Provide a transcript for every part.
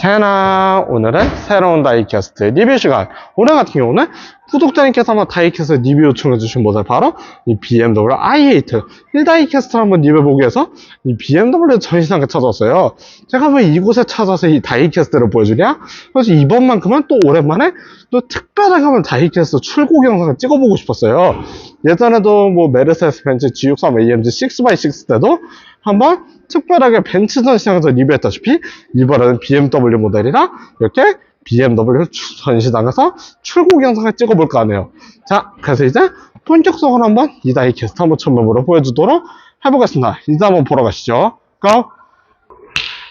테나. 오늘은 새로운 다이캐스트 리뷰 시간. 오늘 같은 경우는 구독자님께서 다이캐스트 리뷰 요청해 주신 모델 바로 이 BMW i8 1다이캐스트 한번 리뷰해보기 위해서 이 BMW 전시장에 찾아왔어요. 제가 왜 이곳에 찾아서 이 다이캐스트를 보여주냐? 그래서 이번만큼은 또 오랜만에 또 특별하게 한번 다이캐스트 출고 영상을 찍어보고 싶었어요. 예전에도 뭐 메르세스 벤츠 G63 AMG 6x6 때도 한번 특별하게 벤츠 전 시장에서 리뷰했다시피 이번에는 BMW 모델이라 이렇게 BMW 전시장에서 출고 영상을 찍어볼까 하네요. 자, 그래서 이제 본격적으로 한번 이 다이캐스트 한번 처음으로 보여주도록 해보겠습니다. 이제 한번 보러 가시죠. 고!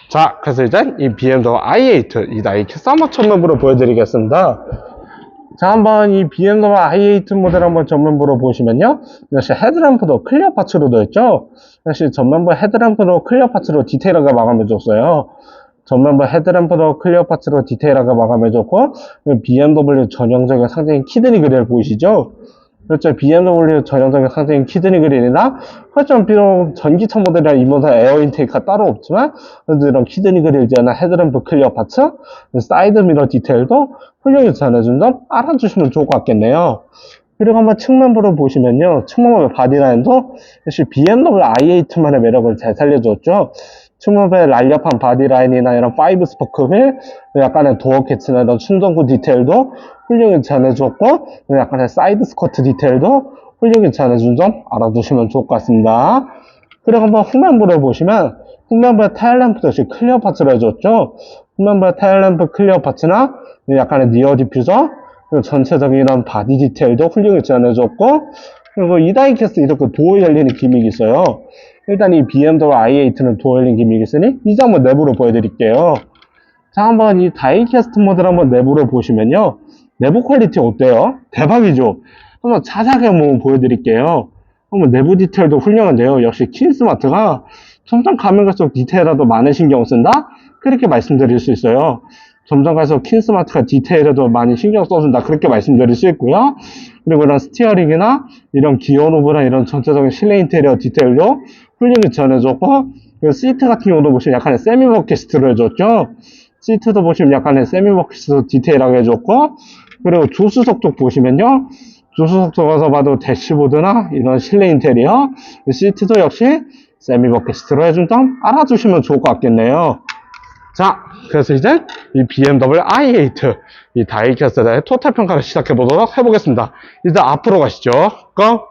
자, 그래서 이제 이 BMW i8 이 다이캐스트 한번 처음으로 보여드리겠습니다. 자, 한번 이 BMW i8 모델 한번 전면부로 보시면요. 역시 헤드램프도 클리어 파츠로 되어 있죠. 역시 전면부 헤드램프도 클리어 파츠로 디테일하게 마감해 줬어요. 전면부 헤드램프도 클리어 파츠로 디테일하게 마감해 줬고, BMW 전형적인 상징인 키드니 그릴 보이시죠? 그렇죠. BMW 전형적인 상징인 키드니 그릴이나, 그렇죠. 비록 전기차 모델이라 이 모델 에어 인테이크가 따로 없지만, 이런 키드니 그릴이나 헤드램프 클리어 파츠, 사이드 미러 디테일도 훌륭히 전해준 점 알아주시면 좋을 것 같겠네요. 그리고 한번 측면부를 보시면요. 측면부 바디라인도 역시 BMW i8만의 매력을 잘 살려줬죠. 측면부의 날렵한 바디라인이나 이런 5 스포크 휠, 약간의 도어 캐치나 이런 충전구 디테일도 훌륭히 전해줬고, 약간의 사이드 스커트 디테일도 훌륭히 전해준 점 알아두시면 좋을 것 같습니다. 그리고 한번 후면부를 보시면, 후면부의 타일 램프도 역시 클리어 파츠로 해줬죠. 후면부의 타일 램프 클리어 파츠나 약간의 니어 디퓨저, 그리고 전체적인 이런 바디 디테일도 훌륭히 지원해줬고, 그리고 이 다이캐스트 이렇게 도어 열리는 기믹이 있어요. 일단 이 BMW i8는 도어 열리는 기믹이 있으니, 이제 한번 내부로 보여드릴게요. 자, 한번 이 다이캐스트 모델 한번 내부로 보시면요. 내부 퀄리티 어때요? 대박이죠? 한번 자세하게 한번 보여드릴게요. 한번 내부 디테일도 훌륭한데요. 역시 킨스마트가 점점 가면 갈수록 디테일에도 많은 신경 쓴다? 그렇게 말씀드릴 수 있어요. 점점 갈수록 킨스마트가 디테일에도 많이 신경 써준다. 그렇게 말씀드릴 수 있고요. 그리고 이런 스티어링이나 이런 기어 노브나 이런 전체적인 실내 인테리어 디테일도 훌륭히 전해줬고, 그리고 시트 같은 경우도 보시면 약간의 세미 버킷으로 해줬죠. 시트도 보시면 약간의 세미 버킷으로 디테일하게 해줬고, 그리고 조수석 쪽 보시면요. 조수석 쪽에서 봐도 대시보드나 이런 실내 인테리어, 시트도 역시 세미 버킷으로 해준 점 알아두시면 좋을 것 같겠네요. 자, 그래서 이제 이 BMW i8 이 다이캐스트의 토탈 평가를 시작해 보도록 해보겠습니다. 이제 앞으로 가시죠. 고!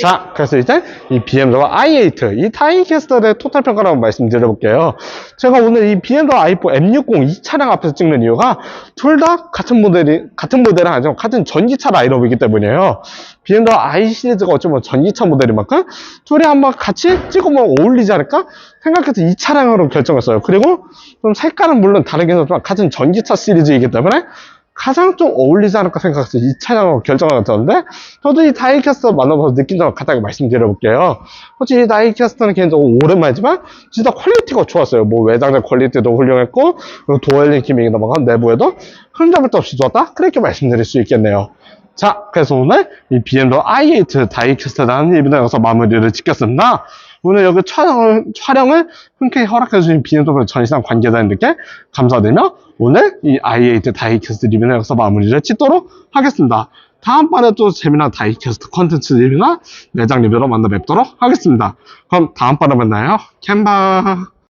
자, 그래서 이제 이 BMW i8 이 다이캐스트의 토탈 평가를 한번 말씀드려볼게요. 제가 오늘 이 BMW i4 M60 이 차량 앞에서 찍는 이유가 둘 다 같은 모델이 같은 모델은 아니지만 같은 전기차 라인업이기 때문이에요. BMW i 시리즈가 어쩌면 전기차 모델인 만큼 둘이 한번 같이 찍으면 어울리지 않을까 생각해서 이 차량으로 결정했어요. 그리고 좀 색깔은 물론 다르긴 하지만 같은 전기차 시리즈이기 때문에 가장 좀 어울리지 않을까 생각해서 이 차량으로 결정하게 되었는데 저도 이 다이캐스터 만나봐서 느낀 점을 간단히 말씀드려볼게요. 솔직히 이 다이캐스터는 개인적으로 오랜만이지만 진짜 퀄리티가 좋았어요. 뭐 외장재 퀄리티도 훌륭했고 그리고 도어엘링 기믹이 넘어간 내부에도 흔적을 없이 좋았다? 그렇게 말씀드릴 수 있겠네요. 자, 그래서 오늘 이 BMW i8 다이캐스트라는 리뷰를 여기서 마무리를 짓겠습니다. 오늘 여기 촬영을, 촬영을 흔쾌히 허락해주신 BMW 전시장 관계자님들께 감사드리며 오늘 이 i8 다이캐스트 리뷰는 여기서 마무리를 짓도록 하겠습니다. 다음번에 또 재미난 다이캐스트 컨텐츠 리뷰나 매장 리뷰로 만나 뵙도록 하겠습니다. 그럼 다음번에 만나요. 캔바